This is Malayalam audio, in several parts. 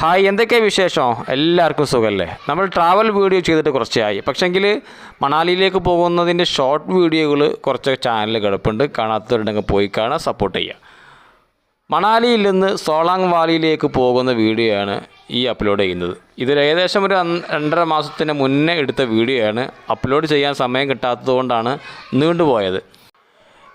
ഹായ് എന്തൊക്കെ വിശേഷം? എല്ലാവർക്കും സുഖമല്ലേ നമ്മൾ ട്രാവൽ വീഡിയോ ചെയ്തിട്ട് കുറച്ചായി. പക്ഷെങ്കിൽ മണാലിയിലേക്ക് പോകുന്നതിന്റെ ഷോർട്ട് വീഡിയോകൾ കുറച്ച് ചാനൽ കിടപ്പുണ്ട്. കാണാത്തവരുണ്ടെങ്കിൽ പോയി കാണാൻ സപ്പോർട്ട് ചെയ്യുക. മണാലിയിൽ നിന്ന് സോളാങ് വാലിയിലേക്ക് പോകുന്ന വീഡിയോ ആണ് ഈ അപ്ലോഡ് ചെയ്യുന്നത്. ഇതിൽ ഏകദേശം ഒരു രണ്ടര മാസത്തിന് മുന്നേ എടുത്ത വീഡിയോ ആണ്. അപ്ലോഡ് ചെയ്യാൻ സമയം കിട്ടാത്തത് കൊണ്ടാണ് നീണ്ടുപോയത്.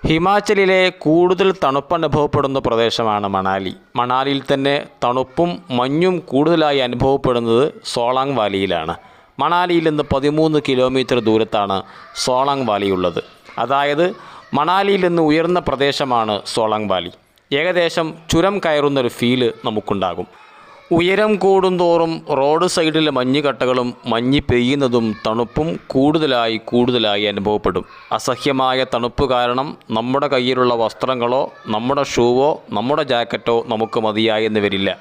ഹിമാചലിലെ കൂടുതൽ തണുപ്പ് അനുഭവപ്പെടുന്ന പ്രദേശമാണ് മണാലി. മണാലിയിൽ തന്നെ തണുപ്പും മഞ്ഞും കൂടുതലായി അനുഭവപ്പെടുന്നത് സോളാങ് വാലിയിലാണ്. മണാലിയിൽ നിന്ന് പതിമൂന്ന് കിലോമീറ്റർ ദൂരത്താണ് സോളാങ് വാലി ഉള്ളത്. അതായത് മണാലിയിൽ നിന്ന് ഉയർന്ന പ്രദേശമാണ് സോളാങ് വാലി. ഏകദേശം ചുരം കയറുന്നൊരു ഫീൽ നമുക്കുണ്ടാകും. ഉയരം കൂടുന്തോറും റോഡ് സൈഡിലെ മഞ്ഞുകട്ടകളും മഞ്ഞ് പെയ്യുന്നതും തണുപ്പും കൂടുതലായി കൂടുതലായി അനുഭവപ്പെടും. അസഹ്യമായ തണുപ്പ് കാരണം നമ്മുടെ കയ്യിലുള്ള വസ്ത്രങ്ങളോ നമ്മുടെ ഷൂവോ നമ്മുടെ ജാക്കറ്റോ നമുക്ക് മതിയായെന്ന് വരില്ല.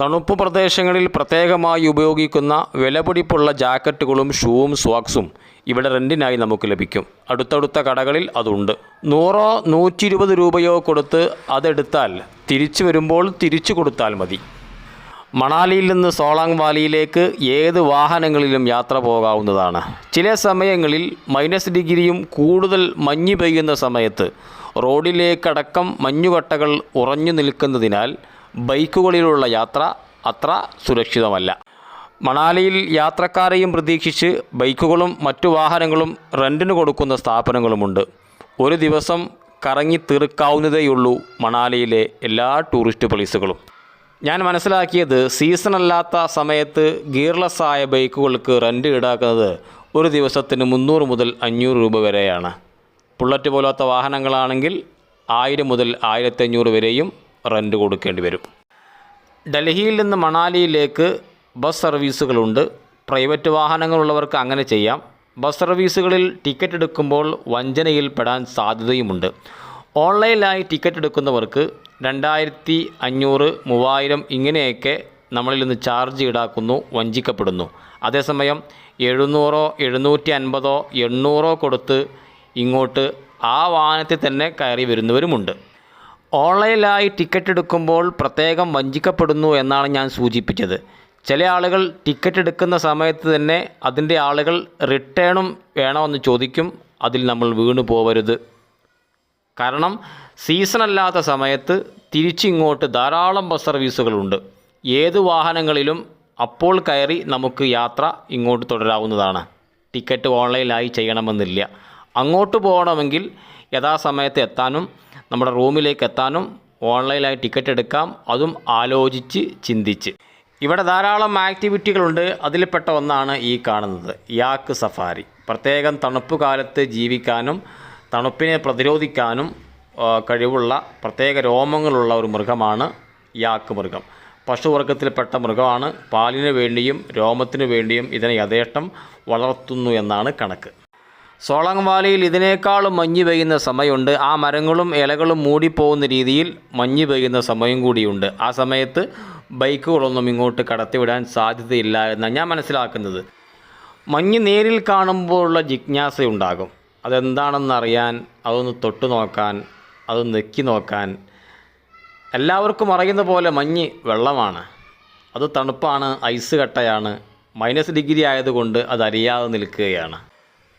തണുപ്പ് പ്രദേശങ്ങളിൽ പ്രത്യേകമായി ഉപയോഗിക്കുന്ന വിലപിടിപ്പുള്ള ജാക്കറ്റുകളും ഷൂവും സോക്സും ഇവിടെ റെന്റിനായി നമുക്ക് ലഭിക്കും. അടുത്തടുത്ത കടകളിൽ അതുണ്ട്. നൂറോ നൂറ്റി രൂപയോ കൊടുത്ത് അതെടുത്താൽ തിരിച്ചു വരുമ്പോൾ തിരിച്ചു കൊടുത്താൽ മതി. മണാലിയിൽ നിന്ന് സോളാങ് വാലിയിലേക്ക് ഏത് വാഹനങ്ങളിലും യാത്ര പോകാവുന്നതാണ്. ചില സമയങ്ങളിൽ മൈനസ് ഡിഗ്രിയും കൂടുതൽ മഞ്ഞ് പെയ്യുന്ന സമയത്ത് റോഡിലേക്കടക്കം മഞ്ഞുകട്ടകൾ ഉറഞ്ഞു നിൽക്കുന്നതിനാൽ ബൈക്കുകളിലുള്ള യാത്ര അത്ര സുരക്ഷിതമല്ല. മണാലിയിൽ യാത്രക്കാരെയും പ്രതീക്ഷിച്ച് ബൈക്കുകളും മറ്റു വാഹനങ്ങളും റെന്റിന് കൊടുക്കുന്ന സ്ഥാപനങ്ങളുമുണ്ട്. ഒരു ദിവസം കറങ്ങി തീർക്കാവുന്നതേയുള്ളൂ മണാലിയിലെ എല്ലാ ടൂറിസ്റ്റ് പ്ലേസുകളും. ഞാൻ മനസ്സിലാക്കിയത് സീസൺ അല്ലാത്ത സമയത്ത് ഗിയർലെസ് ആയ ബൈക്കുകൾക്ക് റെന്റ് ഈടാക്കുന്നത് ഒരു ദിവസത്തിന് മുന്നൂറ് മുതൽ അഞ്ഞൂറ് രൂപ വരെയാണ്. ബുള്ളറ്റ് പോലത്തെ വാഹനങ്ങളാണെങ്കിൽ ആയിരം മുതൽ ആയിരത്തഞ്ഞൂറ് വരെയും റെന്റ് കൊടുക്കേണ്ടി വരും. ഡൽഹിയിൽ നിന്ന് മണാലിയിലേക്ക് ബസ് സർവീസുകളുണ്ട് പ്രൈവറ്റ് വാഹനങ്ങളുള്ളവർക്ക് അങ്ങനെ ചെയ്യാം. ബസ് സർവീസുകളിൽ ടിക്കറ്റ് എടുക്കുമ്പോൾ വഞ്ചനയിൽ പെടാൻ സാധ്യതയുമുണ്ട്. ഓൺലൈനിലായി ടിക്കറ്റ് എടുക്കുന്നവർക്ക് രണ്ടായിരത്തി അഞ്ഞൂറ് മൂവായിരം ഇങ്ങനെയൊക്കെ നമ്മളിൽ നിന്ന് ചാർജ് ഈടാക്കുന്നു വഞ്ചിക്കപ്പെടുന്നു. അതേസമയം എഴുന്നൂറോ എഴുന്നൂറ്റി അൻപതോ എണ്ണൂറോ കൊടുത്ത് ഇങ്ങോട്ട് ആ വാഹനത്തിൽ തന്നെ കയറി വരുന്നവരുമുണ്ട്. ഓൺലൈനിലായി ടിക്കറ്റ് എടുക്കുമ്പോൾ പ്രത്യേകം വഞ്ചിക്കപ്പെടുന്നു എന്നാണ് ഞാൻ സൂചിപ്പിച്ചത്. ചില ആളുകൾ ടിക്കറ്റ് എടുക്കുന്ന സമയത്ത് തന്നെ അതിന്റെ ആളുകൾ റിട്ടേണും വേണമെന്ന് ചോദിക്കും അതിൽ നമ്മൾ വീണു പോവരുത് കാരണം സീസൺ അല്ലാത്ത സമയത്ത് തിരിച്ചിങ്ങോട്ട് ധാരാളം ബസ് സർവീസുകളുണ്ട് ഏത് വാഹനങ്ങളിലും അപ്പോൾ കയറി നമുക്ക് യാത്ര ഇങ്ങോട്ട് തുടരാവുന്നതാണ്. ടിക്കറ്റ് ഓൺലൈനായി ചെയ്യണമെന്നില്ല. അങ്ങോട്ട് പോകണമെങ്കിൽ യഥാസമയത്ത് എത്താനും നമ്മുടെ റൂമിലേക്ക് എത്താനും ഓൺലൈനായി ടിക്കറ്റ് എടുക്കാം. അതും ആലോചിച്ച് ചിന്തിച്ച്. ഇവിടെ ധാരാളം ആക്ടിവിറ്റികളുണ്ട് അതിൽപ്പെട്ട ഒന്നാണ് ഈ കാണുന്നത്. Yak safari. പ്രത്യേകം തണുപ്പ് കാലത്ത് ജീവിക്കാനും തണുപ്പിനെ പ്രതിരോധിക്കാനും കഴിവുള്ള പ്രത്യേക രോമങ്ങളുള്ള ഒരു മൃഗമാണ് യാക്ക് മൃഗം. പശുവർഗത്തിൽപ്പെട്ട മൃഗമാണ് പാലിന് വേണ്ടിയും രോമത്തിനു വേണ്ടിയും ഇതിനെ യഥേഷ്ടം വളർത്തുന്നു എന്നാണ് കണക്ക്. സോളങ് വാലിയിൽ ഇതിനേക്കാളും മഞ്ഞ് പെയ്യുന്ന സമയമുണ്ട്. ആ മരങ്ങളും ഇലകളും മൂടിപ്പോകുന്ന രീതിയിൽ മഞ്ഞ് പെയ്യുന്ന സമയം കൂടിയുണ്ട്. ആ സമയത്ത് ബൈക്കുകളൊന്നും ഇങ്ങോട്ട് കടത്തിവിടാൻ സാധ്യതയില്ല എന്നാണ് ഞാൻ മനസ്സിലാക്കുന്നത്. മഞ്ഞ് നേരിൽ കാണുമ്പോഴുള്ള ജിജ്ഞാസയുണ്ടാകും. അതെന്താണെന്ന് അറിയാൻ അതൊന്ന് തൊട്ടു നോക്കാൻ അത് നെക്കി നോക്കാൻ. എല്ലാവർക്കും അറിയുന്ന പോലെ മഞ്ഞ് വെള്ളമാണ്. അത് തണുപ്പാണ് ഐസ് കട്ടയാണ്. മൈനസ് ഡിഗ്രി ആയതുകൊണ്ട് അത് അറിയാതെ നിൽക്കുകയാണ്.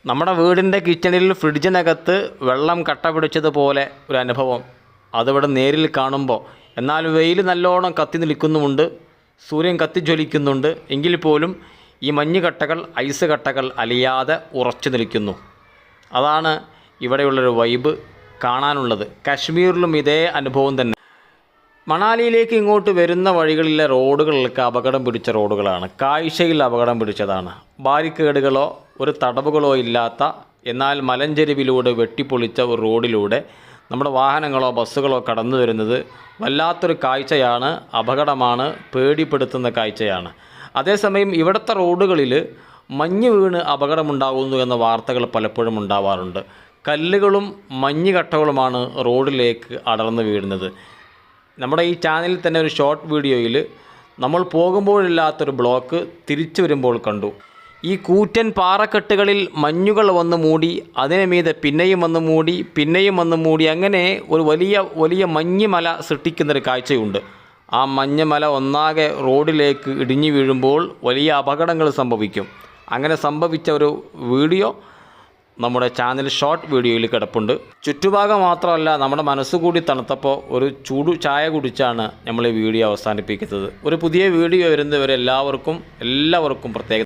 നമ്മുടെ വീടിന്റെ കിച്ചണിൽ ഫ്രിഡ്ജിനകത്ത് വെള്ളം കട്ട പിടിച്ചതുപോലെ ഒരു അനുഭവം. അതിവിടെ നേരിൽ കാണുമ്പോൾ. എന്നാൽ വെയിൽ നല്ലോണം കത്തി നിൽക്കുന്നുമുണ്ട്. സൂര്യൻ കത്തിജ്വലിക്കുന്നുണ്ട് എങ്കിൽ പോലും ഈ മഞ്ഞ് കട്ടകൾ ഐസ് കട്ടകൾ അലിയാതെ ഉറച്ചു നിൽക്കുന്നു. അതാണ് ഇവിടെയുള്ളൊരു വൈബ് കാണാനുള്ളത്. കാശ്മീരിലും ഇതേ അനുഭവം തന്നെ. മണാലിയിലേക്ക് ഇങ്ങോട്ട് വരുന്ന വഴികളിലെ റോഡുകളിലൊക്കെ അപകടം പിടിച്ച റോഡുകളാണ്. കാഴ്ചയിൽ അപകടം പിടിച്ചതാണ്. ബാരിക്കേഡുകളോ ഒരു തടവുകളോ ഇല്ലാത്ത എന്നാൽ മലഞ്ചെരിവിലൂടെ വെട്ടിപ്പൊളിച്ച ഒരു റോഡിലൂടെ നമ്മുടെ വാഹനങ്ങളോ ബസ്സുകളോ കടന്നു വരുന്നത് വല്ലാത്തൊരു കാഴ്ചയാണ് അപകടമാണ് പേടിപ്പെടുത്തുന്ന കാഴ്ചയാണ്. അതേസമയം ഇവിടുത്തെ റോഡുകളിൽ മഞ്ഞ് വീണ് അപകടമുണ്ടാകുന്നു എന്ന വാർത്തകൾ പലപ്പോഴും ഉണ്ടാവാറുണ്ട്. കല്ലുകളും മഞ്ഞ് കട്ടകളുമാണ് റോഡിലേക്ക് അടർന്നു വീഴുന്നത്. നമ്മുടെ ഈ ചാനലിൽ തന്നെ ഒരു ഷോർട്ട് വീഡിയോയിൽ നമ്മൾ പോകുമ്പോഴില്ലാത്തൊരു ബ്ലോക്ക് തിരിച്ചു വരുമ്പോൾ കണ്ടു. ഈ കൂറ്റൻ പാറക്കെട്ടുകളിൽ മഞ്ഞുകൾ വന്ന് മൂടി അതിനു മീതെ പിന്നെയും വന്ന് മൂടി പിന്നെയും വന്ന് മൂടി അങ്ങനെ ഒരു വലിയ വലിയ മഞ്ഞ് മല സൃഷ്ടിക്കുന്നൊരു കാഴ്ചയുണ്ട്. ആ മഞ്ഞമല ഒന്നാകെ റോഡിലേക്ക് ഇടിഞ്ഞു വീഴുമ്പോൾ വലിയ അപകടങ്ങൾ സംഭവിക്കും. അങ്ങനെ സംഭവിച്ച ഒരു വീഡിയോ നമ്മുടെ ചാനൽ ഷോർട്ട് വീഡിയോയിൽ കിടപ്പുണ്ട്. ചുറ്റുഭാഗം മാത്രമല്ല നമ്മുടെ മനസ്സുകൂടി തണുത്തപ്പോൾ ഒരു ചൂടു ചായ കുടിച്ചാണ് നമ്മൾ ഈ വീഡിയോ അവസാനിപ്പിക്കുന്നത്. ഒരു പുതിയ വീഡിയോ വരുന്നവരെ എല്ലാവർക്കും എല്ലാവർക്കും പ്രത്യേക